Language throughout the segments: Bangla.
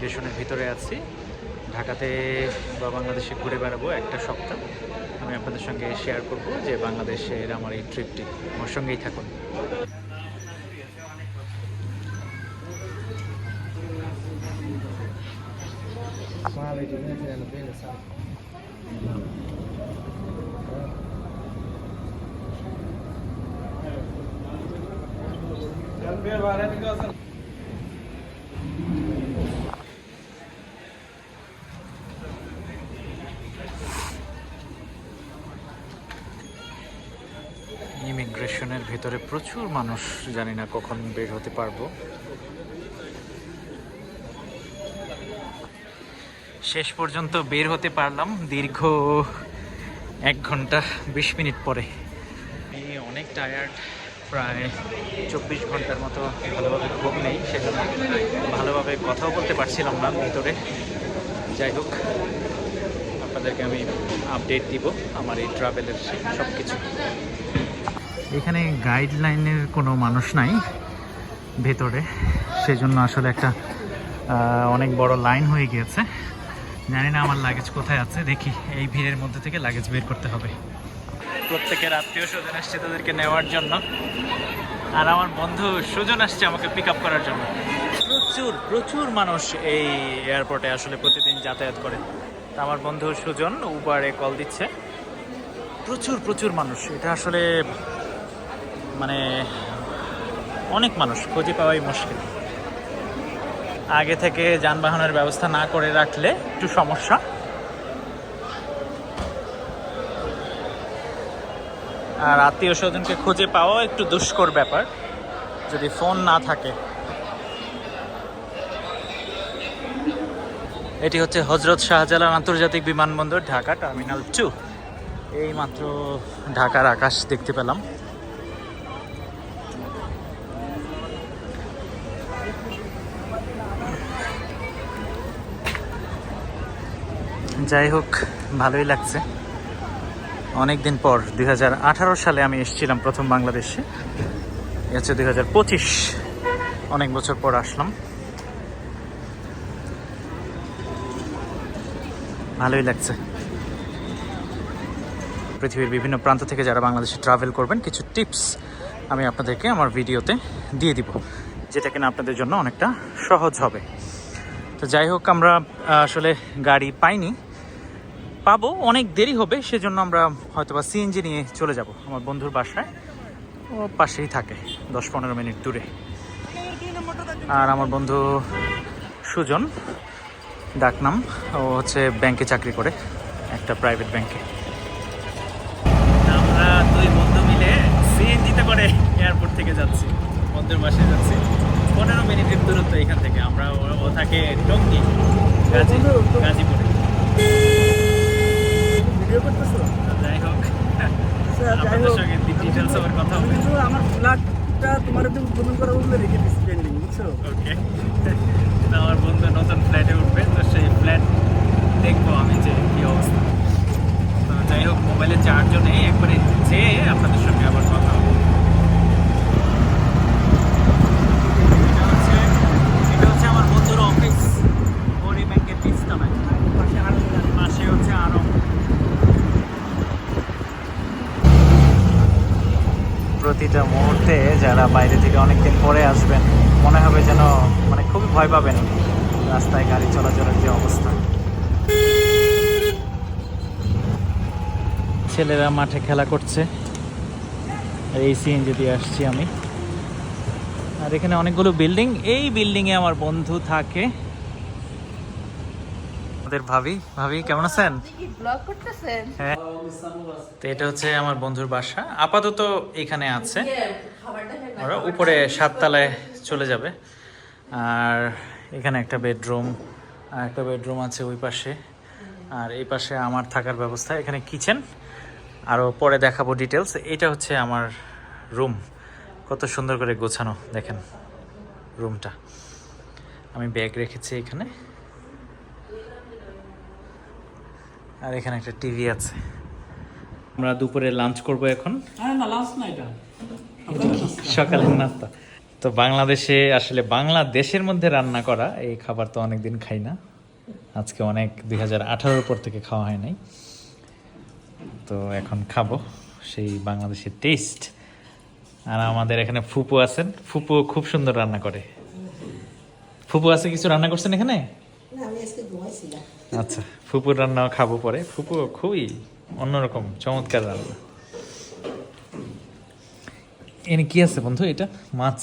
ইমিগ্রেশনের ভিতরে আছি। ঢাকাতে বা বাংলাদেশে ঘুরে বেড়াবো একটা সপ্তাহ। আমি আপনাদের সঙ্গে শেয়ার করব যে বাংলাদেশের আমার এই ট্রিপটি আমার সঙ্গেই থাকুন। ইমিগ্রেশনের ভেতরে প্রচুর মানুষ, জানি না কখন বের হতে পারব। শেষ পর্যন্ত বের হতে পারলাম, দীর্ঘ এক ঘণ্টা বিশ মিনিট পরে। আমি অনেক টায়ার্ড প্রায় চব্বিশ ঘণ্টার মতো ভালোভাবে ঘুম নেই, সেজন্য ভালোভাবে কথাও বলতে পারছিলাম না ভিতরে। যাই হোক, আপনাদেরকে আমি আপডেট দিব আমার এই ট্রাভেলের সব কিছু এখানে গাইডলাইনের কোনো মানুষ নাই ভেতরে। সেজন্য আসলে একটা অনেক বড় লাইন হয়ে গিয়েছে। জানি না আমার লাগেজ কোথায় আছে। দেখি, এই ভিড়ের মধ্যে থেকে লাগেজ বের করতে হবে। প্রত্যেকের আত্মীয় স্বজন আসছে তাদেরকে নেওয়ার জন্য। আর আমার বন্ধু সুজন আসছে আমাকে পিক আপ করার জন্য। প্রচুর প্রচুর মানুষ এই এয়ারপোর্টে আসলে প্রতিদিন যাতায়াত করে। তা আমার বন্ধু সুজন উবারে কল দিচ্ছে। প্রচুর প্রচুর মানুষ। এটা আসলে মানে অনেক মানুষ, খুঁজে পাওয়াই মুশকিল। আগে থেকে যানবাহনের ব্যবস্থা না করে রাখলে একটু সমস্যা। আর আত্মীয় স্বজনকে খুঁজে পাওয়া একটু দুষ্কর ব্যাপার, যদি ফোন না থাকে। এটি হচ্ছে হজরত শাহজালাল আন্তর্জাতিক বিমানবন্দর, ঢাকা টার্মিনাল টু। এই মাত্র ঢাকার আকাশ দেখতে পেলাম। যাই হোক, ভালোই লাগছে। অনেক দিন পর দু হাজার আঠারো সালে আমি এসেছিলাম প্রথম বাংলাদেশে। এ হচ্ছে দুই অনেক বছর পর আসলাম। ভালোই লাগছে। পৃথিবীর বিভিন্ন প্রান্ত থেকে যারা বাংলাদেশে ট্রাভেল করবেন, কিছু টিপস আমি আপনাদেরকে আমার ভিডিওতে দিয়ে দিব, যেটা কিনা আপনাদের জন্য অনেকটা সহজ হবে। তো যাই হোক, আমরা আসলে গাড়ি পাইনি। পাবো অনেক দেরি হবে সেজন্য আমরা হয়তো বা সিএনজি নিয়ে চলে যাব আমার বন্ধুর বাসায়। ও পাশেই থাকে দশ পনেরো মিনিট দূরে। আর আমার বন্ধু সুজন ডাকনাম ও হচ্ছে ব্যাংকে চাকরি করে একটা প্রাইভেট ব্যাংকে আমরা দুই বন্ধু মিলে সিএনজিতে করে এয়ারপোর্ট থেকে যাচ্ছি বন্ধুর বাসায় যাচ্ছি। পনেরো মিনিটের দূরত্ব এখান থেকে আমরা ও- ও থাকে টঙ্গি গাজী গাজীপুরে। ভিডিও করতেছো? যাই হোক। আচ্ছা, কিন্তু আমার ফ্ল্যাটটা তোমার একদম উদ্বোধন করা বলে রেখে দিচ্ছি পেন্ডিং বুঝছ? ওকে আমার বন্ধু নতুন ফ্ল্যাটে উঠবে তো সেই ফ্ল্যাট দেখব আমি যে কি অবস্থা। তো যাই হোক মোবাইলে চার্জও নেই একবারে যেয়ে আপনাদের সঙ্গে আবার কথা হবে এটা হচ্ছে এটা হচ্ছে আমার বন্ধুর অফিস হরি ব্যাংকের পিস্তলায় পাশে আর পাশে হচ্ছে আরও প্রতিটা মুহূর্তে যারা বাইরে থেকে অনেকদিন পরে আসবেন, মনে হবে যেন মানে খুবই ভয় পাবেন রাস্তায় গাড়ি চলাচলের যে অবস্থা। ছেলেরা মাঠে খেলা করছে। আর এই সিএনজি দিয়ে আসছি আমি। আর এখানে অনেকগুলো বিল্ডিং এই বিল্ডিংয়ে আমার বন্ধু থাকে। আমাদের ভাবি। ভাবি কেমন আছেন? হ্যাঁ। তো এটা হচ্ছে আমার বন্ধুর বাসা। আপাতত এখানে আছে। ওরা উপরে সাততলায় চলে যাবে। আর এখানে একটা বেডরুম আর একটা বেডরুম আছে ওই পাশে। আর এই পাশে আমার থাকার ব্যবস্থা। এখানে কিচেন। আরও পরে দেখাবো ডিটেলস এটা হচ্ছে আমার রুম। কত সুন্দর করে গোছানো দেখেন রুমটা। আমি ব্যাগ রেখেছি এখানে। আর এখানে একটা টিভি আছে। আমরা দুপুরে লাঞ্চ করব এখন। আরে না লাস্ট না এটা। সকালের নাস্তা। তো বাংলাদেশে আসলে বাংলাদেশের মধ্যে রান্না করা এই খাবার তো অনেকদিন খাই না। আজকে অনেক দুই হাজার আঠারোর পর থেকে খাওয়া হয় নাই। তো এখন খাব সেই বাংলাদেশের টেস্ট আর আমাদের এখানে ফুপু আছেন। ফুপু খুব সুন্দর রান্না করে। ফুপু আছে কিছু রান্না করছেন এখানে? আচ্ছা ফুপুর রান্নাও খাব পরে। ফুপু খুবই অন্যরকম চমৎকার রান্না। এনে কি আছে বন্ধু এটা? মাছ?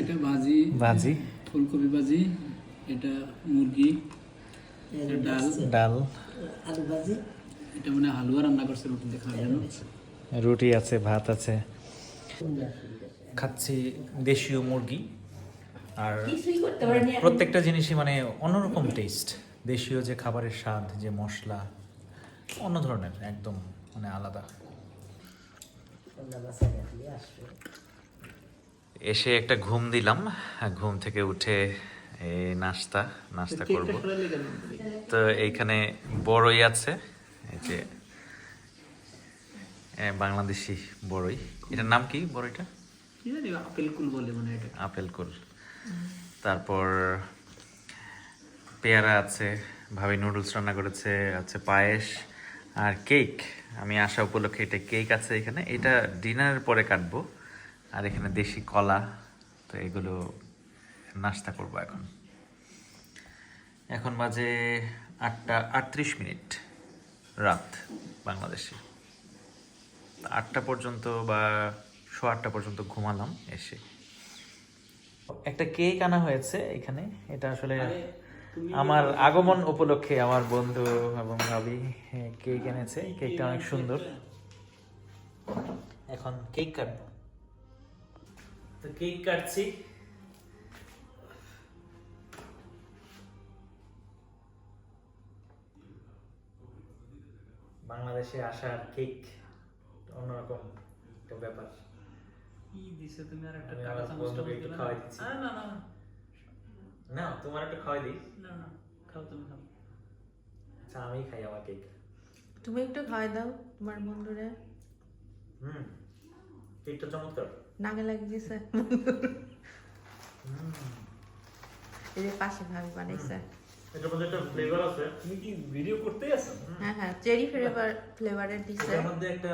এটা ভাজি ভাজি। ফুলকপি ভাজি এটা মুরগি এটা ডাল। ডাল। আলু ভাজি। এটা মানে হালুয়া রান্না করছে রুটি দেখা যেন রুটি আছে ভাত আছে। খাচ্ছি দেশীয় মুরগি। আর প্রত্যেকটা জিনিসই মানে অন্যরকম টেস্ট দেশীয় যে খাবারের স্বাদ যে মশলা অন্য ধরনের একদম মানে আলাদা। এসে একটা ঘুম দিলাম ঘুম থেকে উঠে এই নাস্তা নাস্তা করব। তো এইখানে বড়ই আছে এই যে বাংলাদেশি বড়ই। এটার নাম কি বড়ইটা? আপেল কুল বলে মানে এটা আপেল কুল। তারপর পেয়ারা আছে, ভাবি নুডলস রান্না করেছে, আছে পায়েস আর কেক। আমি আসা উপলক্ষে এটা কেক আছে এখানে। এটা ডিনারের পরে কাটবো। আর এখানে দেশি কলা, তো এগুলো নাস্তা করব এখন। এখন বাজে আটটা আটত্রিশ মিনিট, রাত বাংলাদেশে। আটটা পর্যন্ত বা শো আটটা পর্যন্ত ঘুমালাম এসে। একটা কেক আনা হয়েছে এখানে। এটা আসলে আমার আগমন উপলক্ষে আমার বন্ধু এবং ভাবি কেক এনেছে। কেকটা অনেক সুন্দর। এখন কেক কাটবো। তো কেক কাটছি। বাংলাদেশে আসার কেক অন্যরকম একটা ব্যাপার। কি দিছে? তুমি আর একটা বন্ধুকে খাওয়াই দিচ্ছি। আরে না না না, না তোমার একটা খাওয়াই দিই। না না খাও তুমি খাও। আচ্ছা আমি খাই আমার কেক তুমি একটু খাওয়াই দাও তোমার বন্ধুরে। হুম কেকটা চমৎকার। নাগে লাগিয়ে দিছে। এই যে পাশে ভাবি বানাইছে। মধ্যে একটা ফ্লেভার আছে। তুমি কি ভিডিও করতেই আছো? হ্যাঁ হ্যাঁ চেরি ফ্লেভার ফ্লেভারের দিছে এটার মধ্যে একটা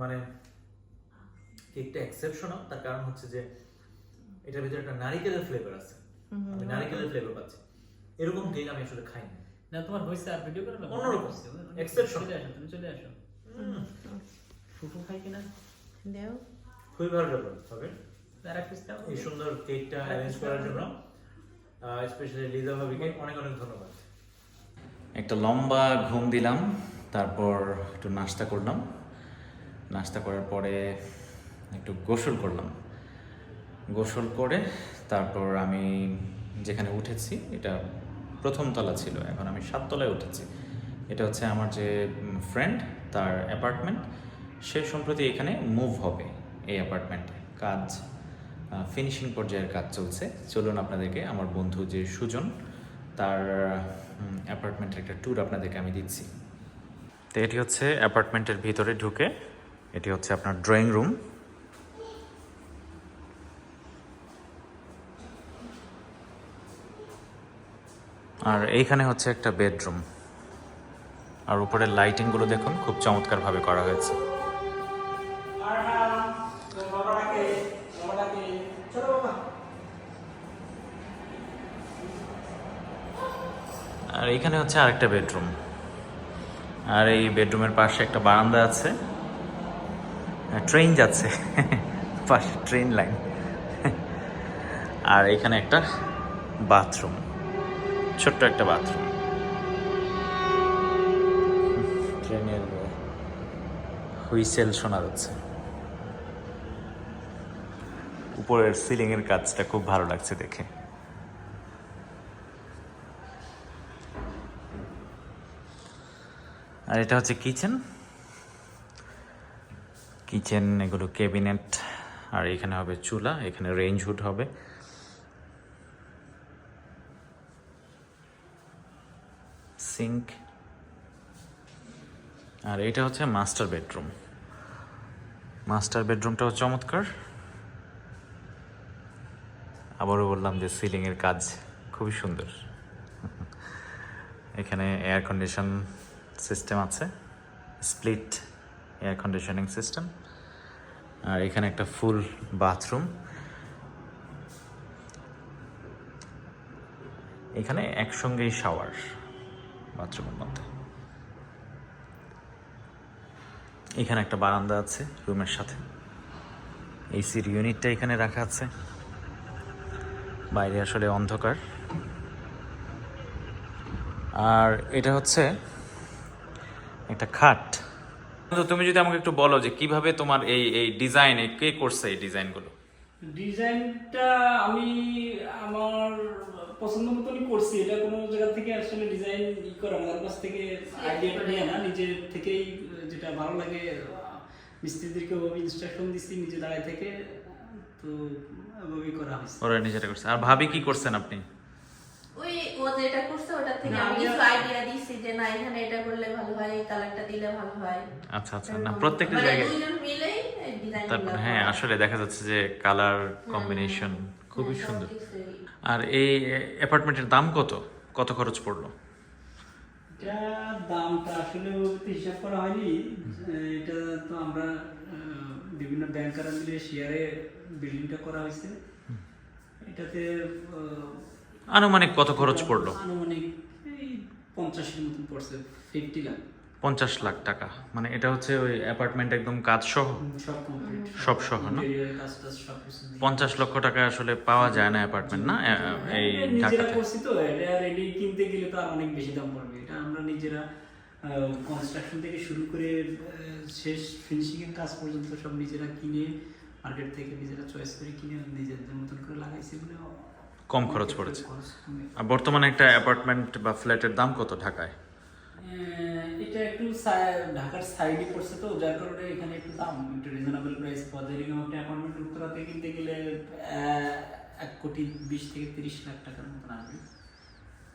মানে কেকটা এক্সেপশনাল তার কারণ হচ্ছে যে এটার ভিতরে একটা নারিকেলের ফ্লেভার আছে। আমি নারিকেলের ফ্লেভার পাচ্ছি। এরকম কেক আমি আসলে খাই না না তোমার হয়েছে আর ভিডিও করে না। অন্যরকম। Exception. চলে আসো তুমি চলে আসো। ফুফু খাই কিনা? দেও। খুবই ভালো ব্যাপার হবে এই সুন্দর কেকটা অ্যারেঞ্জ করার জন্য স্পেশালি লিজা ভাবিকে অনেক অনেক ধন্যবাদ। একটা লম্বা ঘুম দিলাম তারপর একটু নাস্তা করলাম। নাস্তা করার পরে একটু গোসল করলাম। গোসল করে তারপর আমি যেখানে উঠেছি, এটা প্রথম তলা ছিল, এখন আমি সাততলায় উঠেছি। এটা হচ্ছে আমার যে ফ্রেন্ড তার অ্যাপার্টমেন্ট সে সম্প্রতি এখানে মুভ হবে এই অ্যাপার্টমেন্টে কাজ ফিনিশিং পর্যায়ের কাজ চলছে। চলুন আপনাদেরকে, আমার বন্ধু যে সুজন, তার অ্যাপার্টমেন্টের একটা ট্যুর আপনাদেরকে আমি দিচ্ছি। তো এটি হচ্ছে অ্যাপার্টমেন্টের ভিতরে ঢুকে, এটি হচ্ছে আপনার ড্রয়িং রুম আর এইখানে হচ্ছে একটা বেডরুম। আর উপরের লাইটিংগুলো দেখুন, খুব চমৎকারভাবে করা হয়েছে। আর এইখানে হচ্ছে আরেকটা বেডরুম। আর এই বেডরুমের পাশে একটা বারান্দা আছে। ট্রেন যাচ্ছে। পাশে ট্রেন লাইন। আর এখানে একটা বাথরুম। ছোট্ট একটা বাথরুম। ট্রেনের হুইসেল শোনা যাচ্ছে। উপরের সিলিং এর কাজটা খুব ভালো লাগছে দেখে। আর এটা হচ্ছে কিচেন। কিচেন এগুলো ক্যাবিনেট আর এখানে হবে চুলা এখানে রেঞ্জ হুড হবে। সিঙ্ক। আর এটা হচ্ছে মাস্টার বেডরুম। মাস্টার বেডরুমটাও চমৎকার। আবারও বললাম যে সিলিংয়ের কাজ খুবই সুন্দর। এখানে এয়ার কন্ডিশন সিস্টেম আছে। স্প্লিট এয়ার কন্ডিশনিং সিস্টেম আর এখানে একটা ফুল বাথরুম এখানে একসঙ্গেই শাওয়ার বাথরুমের মধ্যে। এখানে একটা বারান্দা আছে রুমের সাথে। এসির ইউনিটটা এখানে রাখা আছে। বাইরে আসলে অন্ধকার। আর এটা হচ্ছে একটা খাট। তো তুমি যদি আমাকে একটু বলো যে কীভাবে তোমার এই এই ডিজাইন কে করছে এই ডিজাইনগুলো? ডিজাইনটা আমি আমার পছন্দ মতনই করছি। এটা কোনো জায়গা থেকে আসলে ডিজাইন ই করা আমার কাছ থেকে আইডিয়াটা নিয়ে না। নিজের থেকেই যেটা ভালো লাগে মিস্ত্রিদেরকে ওভাবে ইনস্ট্রাকশন দিচ্ছি নিজে দাঁড়ায় থেকে তো ওভাবেই করা হয়েছে। ওরা নিজেরা করছে। আর ভাবি কি করছেন আপনি? ওই ও যেটা করছে ওটা থেকে আমি কিছু আইডিয়া দিছি যে না এখানে এটা করলে ভালো হয় এই কালারটা দিলে ভালো হয়। আচ্ছা আচ্ছা। না প্রত্যেকটা মানে জায়গায় মিলেই ডিজাইন তারপর হ্যাঁ আসলে দেখা যাচ্ছে যে কালার কম্বিনেশন খুবই সুন্দর। আর এই অ্যাপার্টমেন্টের দাম কত? কত খরচ পড়ল? এটা দামটা আসলে হিসাব করা হয়নি। এটা তো আমরা বিভিন্ন ব্যাংকার মিলে শেয়ারে বিল্ডিংটা করা হয়েছে। এটাতে আনুমানিক কত খরচ পড়ল? আনুমানিক এই পঞ্চাশের মতন পড়ছে ফিফটি লাখ পঞ্চাশ লাখ টাকা। মানে এটা হচ্ছে ওই অ্যাপার্টমেন্ট একদম কাজ সহ? সব সহ না? পঞ্চাশ লক্ষ টাকা আসলে পাওয়া যায় না অ্যাপার্টমেন্ট না? এ- এই ঢাকাতে। তো এটা রেডি কিনতে গেলে তো অনেক বেশি দাম পড়বে। এটা আমরা নিজেরা কনস্ট্রাকশন থেকে শুরু করে শেষ ফিনিশিং এর কাজ পর্যন্ত সব নিজেরা কিনে মার্কেট থেকে নিজেরা চয়েস করে কিনে নিজেদের মতন করে লাগাইছি বলে কম খরচ পড়েছে। আর বর্তমানে একটা অ্যাপার্টমেন্ট বা ফ্ল্যাটের দাম কত ঢাকায় আহ, এটা একটু সাই- ঢাকার সাইডে পড়ছে তো যার কারণে এখানে একটু দাম একটু রিজনেবল প্রাইস পাওয়া যায়। এরকম একটা অ্যাপার্টমেন্ট উত্তরাতে কিনতে গেলে এক কোটি বিশ থেকে তিরিশ লাখ টাকার মতন আসবে।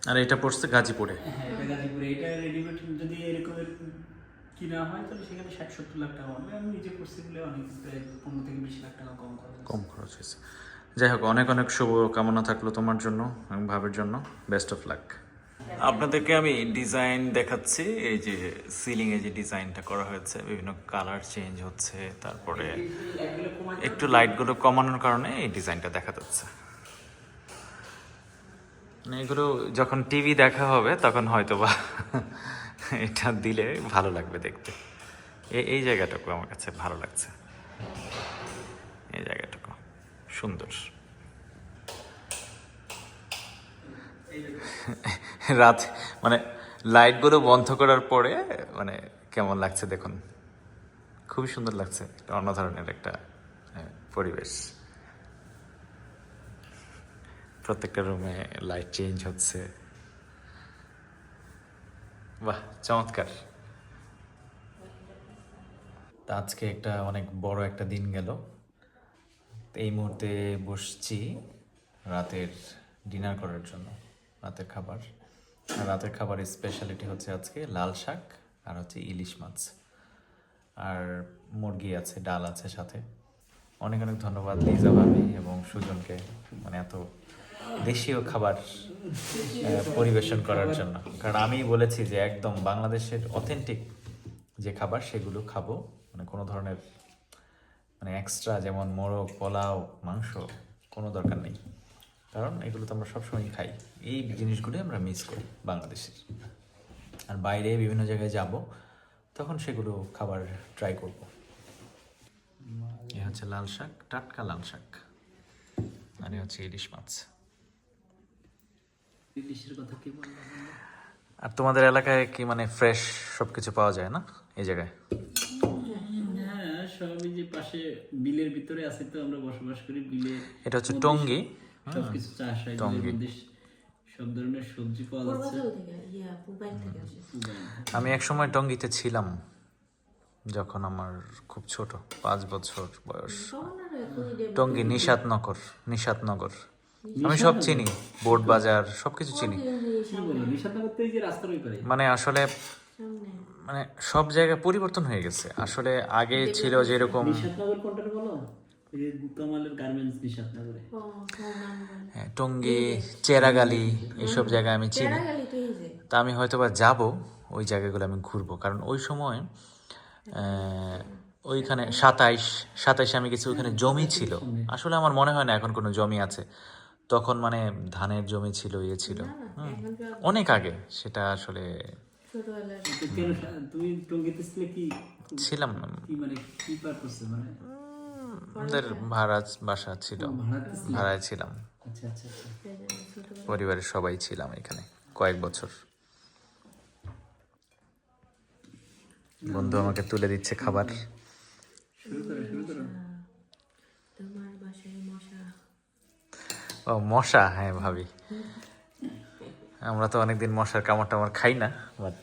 আর এটা পড়ছে গাজীপুরে? হ্যাঁ এটা গাজীপুরে। এটা রেডিমেড যদি এরকমের কিনা হয় তাহলে সেখানে ষাট সত্তর লাখ টাকা হবে। আমি নিজে করছি বলে অনেক প্রায় পনেরো থেকে বিশ লাখ টাকা কম খরচ। কম খরচ হয়েছে। যাই হোক অনেক অনেক শুভ কামনা থাকল তোমার জন্য এবং ভাবের জন্য। বেস্ট অফ লাক আপনাদেরকে আমি ডিজাইন দেখাচ্ছি। এই যে সিলিং এ যে ডিজাইনটা করা হয়েছে, বিভিন্ন কালার চেঞ্জ হচ্ছে, তারপরে একটু লাইটগুলো কমানোর কারণে এই ডিজাইনটা দেখা যাচ্ছে। মানে এগুলো যখন টিভি দেখা হবে, তখন হয়তো বা এটা দিলে ভালো লাগবে দেখতে। এই জায়গাটুকু আমার কাছে ভালো লাগছে। এই জায়গাটুকু। সুন্দর। রাত মানে লাইটগুলো বন্ধ করার পরে মানে কেমন লাগছে দেখুন? খুবই সুন্দর লাগছে অন্য ধরনের একটা আহ, পরিবেশ। প্রত্যেকটা রুমে লাইট চেঞ্জ হচ্ছে। বাহ চমৎকার। তা আজকে একটা অনেক বড় একটা দিন গেল। এই মুহূর্তে বসছি রাতের ডিনার করার জন্য। রাতের খাবার। রাতের খাবারের স্পেশালিটি হচ্ছে আজকে লাল শাক আর হচ্ছে ইলিশ মাছ। আর মুরগি আছে, ডাল আছে সাথে। অনেক অনেক ধন্যবাদ লিজা ভাবি এবং সুজনকে মানে এত দেশীয় খাবার পরিবেশন করার জন্য। কারণ আমি বলেছি যে একদম বাংলাদেশের অথেন্টিক যে খাবার সেগুলো খাব। মানে কোনো ধরনের মানে এক্সট্রা যেমন মোরগ, পোলাও, মাংস কোনো দরকার নেই। কারণ এগুলো তো আমরা সবসময় খাই। এই জিনিসগুলো আমরা মিস করি বাংলাদেশের। আর বাইরে বিভিন্ন জায়গায় যাব তখন সেগুলো খাবার ট্রাই করব। এ হচ্ছে লাল শাক টাটকা লাল শাক। আর হচ্ছে ইলিশ মাছ। আর তোমাদের এলাকায় কি মানে ফ্রেশ সবকিছু পাওয়া যায় না এই জায়গায়? হ্যাঁ সবই যে পাশে বিলের ভিতরে আছে তো আমরা বসবাস করি বিলে এটা হচ্ছে টঙ্গী। সবকিছু চাষ হয় মধ্যে সব ধরনের সবজি পাওয়া যাচ্ছে। আসে। আমি এক সময় টঙ্গিতে ছিলাম যখন আমার খুব ছোট পাঁচ বছর বয়স। টঙ্গি নিষাদনগর নিষাদনগর। আমি সব চিনি বোর্ড বাজার সবকিছু চিনি। মানে আসলে মানে সব জায়গায় পরিবর্তন হয়ে গেছে। আসলে আগে ছিল যেরকম হ্যাঁ টঙ্গী চেরাগালি এইসব জায়গায় আমি চিনি। চেরাগালি তুই যে। তা আমি হয়তো বা যাব ওই জায়গাগুলো আমি ঘুরবো কারণ ওই সময় ওইখানে সাতাইশ সাতাইশে আমি কিছু ওইখানে জমি ছিল। আসলে আমার মনে হয় না এখন কোনো জমি আছে। তখন মানে ধানের জমি ছিল ইয়ে ছিল। হুম। অনেক আগে সেটা আসলে ছিলাম আমাদের ভাড়া বাসা ছিল। ভাড়ায় ছিলাম। আচ্ছা আচ্ছা আচ্ছা। পরিবারের সবাই ছিলাম এখানে কয়েক বছর। বন্ধু আমাকে তুলে দিচ্ছে খাবার। ও মশা? হ্যাঁ ভাবি। আমরা তো অনেকদিন মশার কামড় টামড় খাই না বাট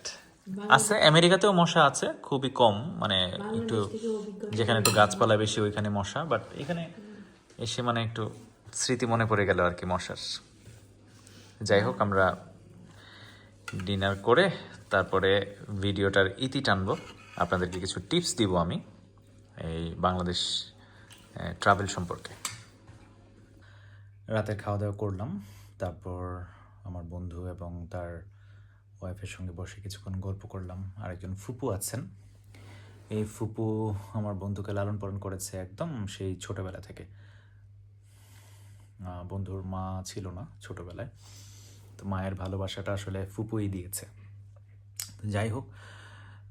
আছে আমেরিকাতেও মশা আছে খুবই কম মানে একটু যেখানে একটু গাছপালা বেশি ওইখানে মশা বাট এখানে এসে মানে একটু স্মৃতি মনে পড়ে গেল আর কি মশার। যাই হোক আমরা ডিনার করে তারপরে ভিডিওটার ইতি টানবো। আপনাদেরকে কিছু টিপস দিব আমি এই বাংলাদেশ ট্রাভেল সম্পর্কে। রাতের খাওয়া দাওয়া করলাম তারপর আমার বন্ধু এবং তার ওয়াইফের সঙ্গে বসে কিছুক্ষণ গল্প করলাম। আর একজন ফুপু আছেন। এই ফুপু আমার বন্ধুকে লালন পালন করেছে একদম সেই ছোটবেলা থেকে। বন্ধুর মা ছিল না ছোটবেলায়। তো মায়ের ভালোবাসাটা আসলে ফুপুই দিয়েছে। যাই হোক,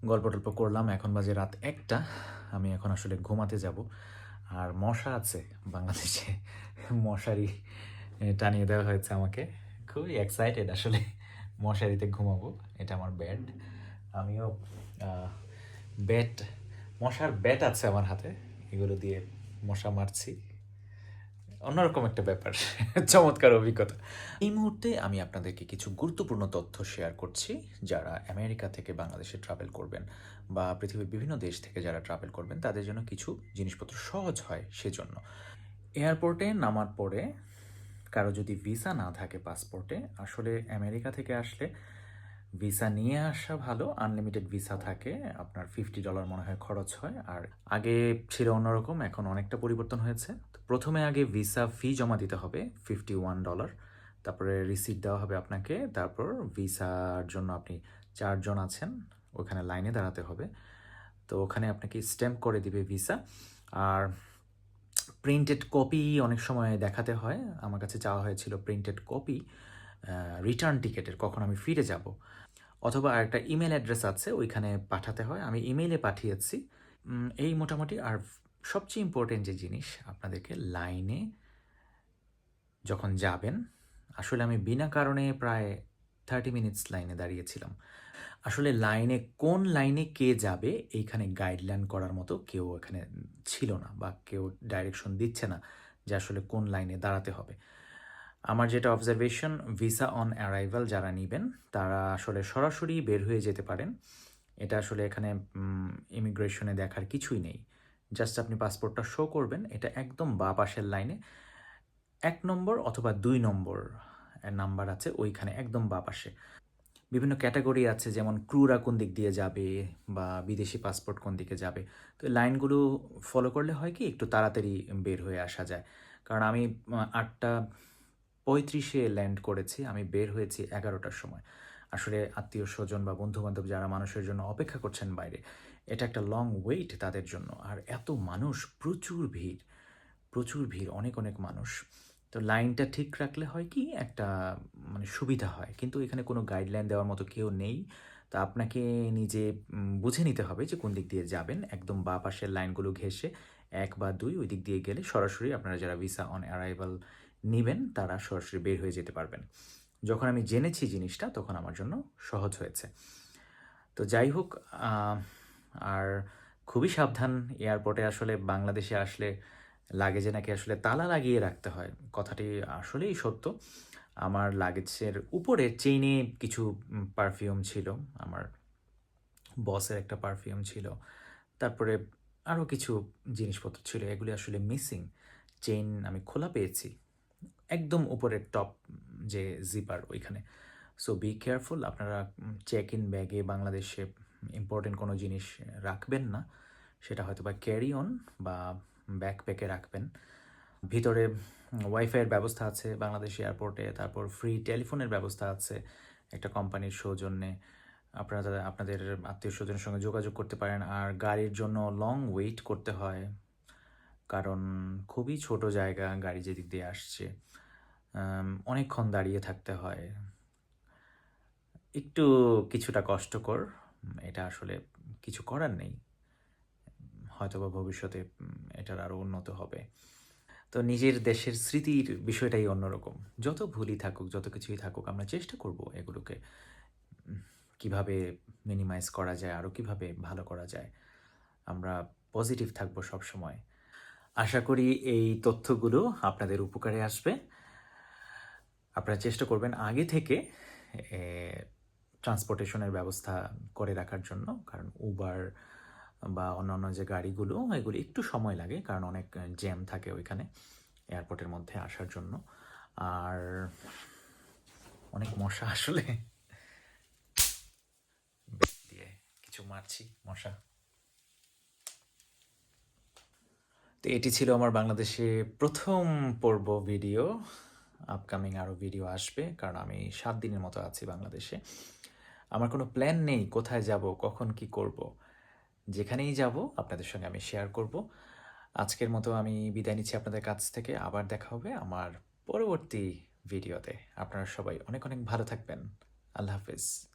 গল্প টল্প করলাম। এখন বাজে রাত একটা। আমি এখন আসলে ঘুমাতে যাব। আর মশা আছে বাংলাদেশে। মশারি টানিয়ে দেওয়া হয়েছে আমাকে। খুবই এক্সাইটেড আসলে। মশারিতে ঘুমাবো, এটা আমার বেড আমিও ব্যাট মশার ব্যাট আছে আমার হাতে, এগুলো দিয়ে মশা মারছি। অন্যরকম একটা ব্যাপার, চমৎকার অভিজ্ঞতা। এই মুহূর্তে আমি আপনাদেরকে কিছু গুরুত্বপূর্ণ তথ্য শেয়ার করছি, যারা আমেরিকা থেকে বাংলাদেশে ট্রাভেল করবেন বা পৃথিবীর বিভিন্ন দেশ থেকে যারা ট্রাভেল করবেন, তাদের জন্য কিছু জিনিসপত্র সহজ হয় সেজন্য। এয়ারপোর্টে নামার পরে কারও যদি ভিসা না থাকে পাসপোর্টে, আসলে আমেরিকা থেকে আসলে ভিসা নিয়ে আসা ভালো। আনলিমিটেড ভিসা থাকে, আপনার ফিফটি ডলার মনে হয় খরচ হয়। আর আগে ছিল অন্যরকম, এখন অনেকটা পরিবর্তন হয়েছে। তো প্রথমে আগে ভিসা ফি জমা দিতে হবে ফিফটি ওয়ান ডলার তারপরে রিসিপ্ট দেওয়া হবে আপনাকে, তারপর ভিসার জন্য আপনি চারজন আছেন, ওখানে লাইনে দাঁড়াতে হবে। তো ওখানে আপনাকে স্ট্যাম্প করে দিবে ভিসা। আর প্রিন্টেড কপি অনেক সময় দেখাতে হয়। আমার কাছে চাওয়া হয়েছিল প্রিন্টেড কপি রিটার্ন টিকেটের কখন আমি ফিরে যাব। অথবা একটা ইমেল অ্যাড্রেস আছে, ওইখানে পাঠাতে হয়। আমি ইমেইলে পাঠিয়েছি। এই মোটামুটি আর সবচেয়ে ইম্পর্টেন্ট যে জিনিস, আপনাদেরকে লাইনে যখন যাবেন, আসলে আমি বিনা কারণে প্রায় থার্টি মিনিটস লাইনে দাঁড়িয়েছিলাম। আসলে লাইনে, কোন লাইনে কে যাবে এইখানে গাইডলাইন করার মতো কেউ এখানে ছিল না বা কেউ ডাইরেকশন দিচ্ছে না যে আসলে কোন লাইনে দাঁড়াতে হবে। আমার যেটা অবজারভেশন ভিসা অন অ্যারাইভাল যারা নেবেন, তারা আসলে সরাসরি বের হয়ে যেতে পারেন। এটা আসলে এখানে ইমিগ্রেশনে দেখার কিছুই নেই। জাস্ট আপনি পাসপোর্টটা শো করবেন, এটা একদম বা পাশের লাইনে। এক নম্বর অথবা দুই নম্বর নাম্বার আছে ওইখানে, একদম বা পাশে। বিভিন্ন ক্যাটাগরি আছে, যেমন ক্রুরা কোন দিক দিয়ে যাবে বা বিদেশি পাসপোর্ট কোন দিকে যাবে। তো লাইনগুলো ফলো করলে হয় কি, একটু তাড়াতাড়ি বের হয়ে আসা যায়। কারণ আমি আটটা পঁয়ত্রিশে ল্যান্ড করেছি, আমি বের হয়েছি এগারোটার সময়। আসলে আত্মীয় স্বজন বা বন্ধু বান্ধব যারা মানুষের জন্য অপেক্ষা করছেন বাইরে, এটা একটা লং ওয়েট তাদের জন্য। আর এত মানুষ, প্রচুর ভিড় প্রচুর ভিড়, অনেক অনেক মানুষ। তো লাইনটা ঠিক রাখলে হয় কি, একটা মানে সুবিধা হয়। কিন্তু এখানে কোনো গাইডলাইন দেওয়ার মতো কেউ নেই। তা আপনাকে নিজে বুঝে নিতে হবে যে কোন দিক দিয়ে যাবেন। একদম বা পাশের লাইনগুলো ঘেঁষে এক বা দুই ওই দিক দিয়ে গেলে সরাসরি আপনারা যারা ভিসা অন অ্যারাইভাল নেবেন, তারা সরাসরি বের হয়ে যেতে পারবেন। যখন আমি জেনেছি জিনিসটা, তখন আমার জন্য সহজ হয়েছে। তো যাই হোক আর খুবই সাবধান। এয়ারপোর্টে আসলে, বাংলাদেশে আসলে লাগেজে নাকি আসলে তালা লাগিয়ে রাখতে হয়। কথাটি আসলেই সত্য। আমার লাগেজের উপরে চেইনে কিছু পারফিউম ছিল। আমার বসের একটা পারফিউম ছিল। তারপরে আরও কিছু জিনিসপত্র ছিল। এগুলি আসলে মিসিং চেইন আমি খোলা পেয়েছি। একদম উপরের টপ যে জিপার ওইখানে। সো বি কেয়ারফুল আপনারা চেক ইন ব্যাগে বাংলাদেশে ইম্পর্টেন্ট কোনো জিনিস রাখবেন না। সেটা হয়তো বা ক্যারি অন বা ব্যাকপ্যাকে রাখবেন। ভিতরে ওয়াইফাইয়ের ব্যবস্থা আছে বাংলাদেশ এয়ারপোর্টে তারপর ফ্রি টেলিফোনের ব্যবস্থা আছে, একটা কোম্পানির সৌজন্যে। আপনারা আপনাদের আত্মীয় স্বজনের সঙ্গে যোগাযোগ করতে পারেন, আর গাড়ির জন্য লং ওয়েট করতে হয়, কারণ খুবই ছোট জায়গা গাড়ি যেদিক দিয়ে আসছে। অনেকক্ষণ দাঁড়িয়ে থাকতে হয়। একটু কিছুটা কষ্টকর, এটা আসলে কিছু করার নেই। হয়তোবা ভবিষ্যতে এটার আরও উন্নত হবে। তো নিজের দেশের স্মৃতির বিষয়টাই অন্যরকম। যত ভুলই থাকুক, যত কিছুই থাকুক, আমরা চেষ্টা করব এগুলোকে কীভাবে মিনিমাইজ করা যায় আরও কীভাবে ভালো করা যায়। আমরা পজিটিভ থাকব সব সময় আশা করি এই তথ্যগুলো আপনাদের উপকারে আসবে। আপনারা চেষ্টা করবেন আগে থেকে ট্রান্সপোর্টেশনের ব্যবস্থা করে রাখার জন্য। কারণ উবার বা অন্যান্য যে গাড়িগুলো, এগুলো একটু সময় লাগে কারণ অনেক জ্যাম থাকে ওইখানে এয়ারপোর্টের মধ্যে আসার জন্য। আর অনেক মশা আসলে দিয়ে কিছু মারছি, মশা। তো এটি ছিল আমার বাংলাদেশে প্রথম পর্ব ভিডিও। আপকামিং আরও ভিডিও আসবে, কারণ আমি সাত দিনের মতো আছি বাংলাদেশে। আমার কোনো প্ল্যান নেই কোথায় যাব, কখন কি করব। যেখানেই যাব, আপনাদের সঙ্গে আমি শেয়ার করব। আজকের মতো আমি বিদায় নিচ্ছি আপনাদের কাছ থেকে। আবার দেখা হবে আমার পরবর্তী ভিডিওতে আপনারা সবাই অনেক অনেক ভালো থাকবেন। আল্লাহ হাফিজ।